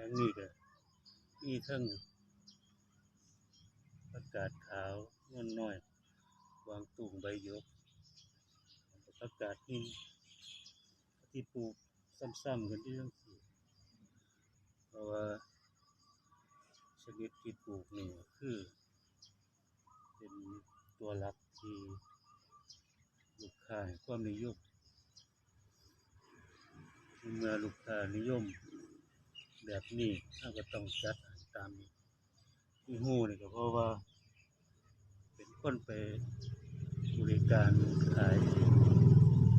แปลงนี้ก็มีเทั้งประกาศขาวนวลน้อย วางตุ่มใบยก ประกาศหินที่ปลูกซ้ำๆกันที่จังซี่เพราะว่าชนิดที่ปลูกนี่ก็คือ เป็นตัวหลักที่ลูกค้าความนิยมเมื่อลูกค้านิยม แบบนี้เราก็ต้องจัดตามนี้ที่หูนี่ก็เพราะว่า เป็นคนไปบริการขาย